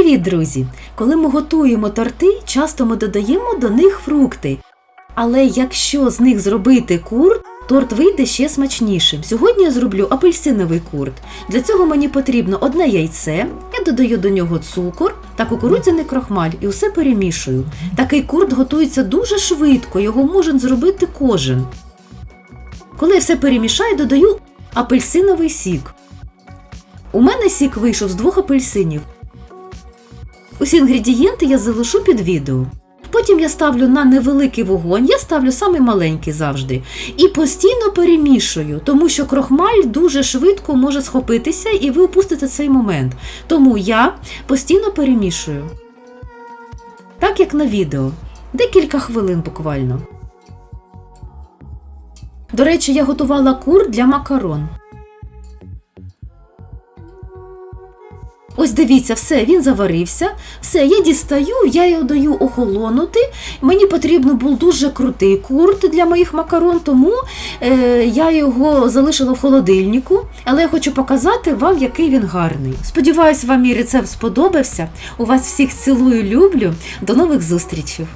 Привіт, друзі! Коли ми готуємо торти, часто ми додаємо до них фрукти. Але якщо з них зробити курт, торт вийде ще смачнішим. Сьогодні я зроблю апельсиновий курт. Для цього мені потрібно одне яйце, я додаю до нього цукор та кукурудзяний крохмаль і все перемішую. Такий курт готується дуже швидко, його може зробити кожен. Коли я все перемішаю, додаю апельсиновий сік. У мене сік вийшов з двох апельсинів. Усі інгредієнти я залишу під відео. Потім я ставлю на невеликий вогонь, я ставлю самий маленький завжди. І постійно перемішую, тому що крохмаль дуже швидко може схопитися і ви упустите цей момент. Тому я постійно перемішую. Так як на відео. Декілька хвилин буквально. До речі, я готувала кур для макарон. Ось дивіться, все, він заварився. Все, я дістаю, я його даю охолонути. Мені потрібно був дуже крутий курт для моїх макарон, тому е, я його залишила в холодильнику. Але я хочу показати вам, який він гарний. Сподіваюсь, вам мій рецепт сподобався. У вас всіх цілую, люблю. До нових зустрічей!